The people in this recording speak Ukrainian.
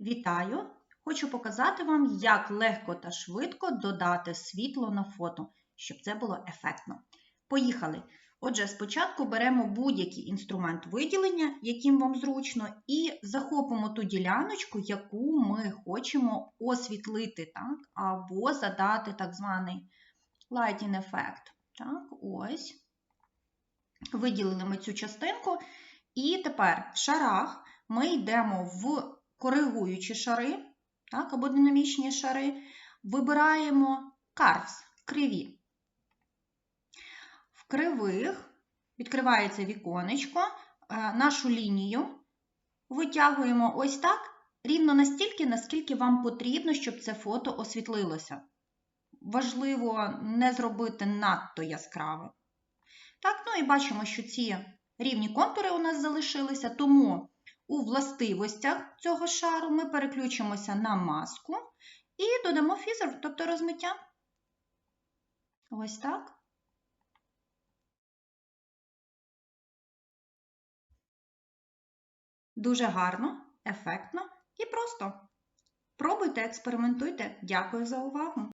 Вітаю! Хочу показати вам, як легко та швидко додати світло на фото, щоб це було ефектно. Поїхали! Отже, спочатку беремо будь-який інструмент виділення, яким вам зручно, і захопимо ту діляночку, яку ми хочемо освітлити, так? або задати так званий lighting ефект. Так, ось. Виділили ми цю частинку. І тепер в шарах ми йдемо в коригуючі шари, так, або динамічні шари, вибираємо curves, криві. В кривих відкривається віконечко, е, нашу лінію витягуємо ось так, рівно настільки, наскільки вам потрібно, щоб це фото освітлилося. Важливо не зробити надто яскраве. Так, ну і бачимо, що ці рівні контури у нас залишилися, тому у властивостях цього шару ми переключимося на маску і додамо фізер, тобто розмиття. Ось так. Дуже гарно, ефектно і просто. Пробуйте, експериментуйте. Дякую за увагу!